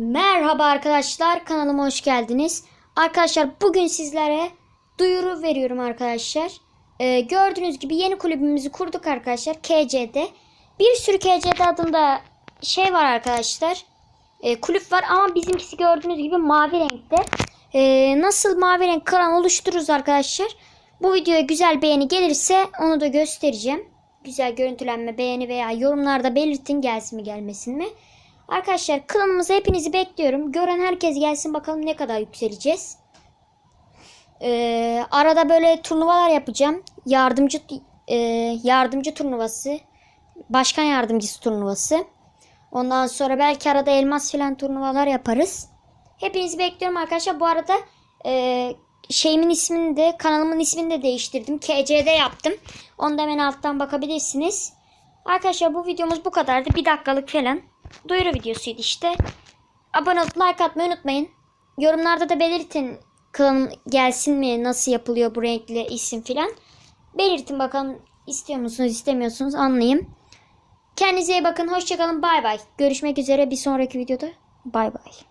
Merhaba arkadaşlar kanalıma hoş geldiniz. Arkadaşlar bugün sizlere duyuru veriyorum arkadaşlar. Ee, gördüğünüz gibi yeni kulübümüzü kurduk arkadaşlar KC'de. Bir sürü KC'de adında şey var arkadaşlar. Ee, kulüp var ama bizimkisi gördüğünüz gibi mavi renkte. Ee, nasıl mavi renk klan oluştururuz arkadaşlar. Bu videoya güzel beğeni gelirse onu da göstereceğim. Güzel görüntülenme, beğeni veya yorumlarda belirtin gelsin mi gelmesin mi. Arkadaşlar klanımıza hepinizi bekliyorum. Gören herkes gelsin bakalım ne kadar yükseleceğiz. Ee, arada böyle turnuvalar yapacağım. Yardımcı e, yardımcı turnuvası, başkan yardımcısı turnuvası. Ondan sonra belki arada elmas filan turnuvalar yaparız. Hepinizi bekliyorum arkadaşlar. Bu arada e, şeyimin ismini de kanalımın ismini de değiştirdim. KC'de yaptım. Onu da hemen alttan bakabilirsiniz. Arkadaşlar bu videomuz bu kadardı. Bir dakikalık falan. Duyuru videosuydu işte. Abone olup like atmayı unutmayın. Yorumlarda da belirtin klanım gelsin mi nasıl yapılıyor bu renkli isim filan. Belirtin bakalım istiyor musunuz istemiyorsunuz anlayayım. Kendinize iyi bakın. Hoşçakalın. Bay bay. Görüşmek üzere bir sonraki videoda. Bay bay.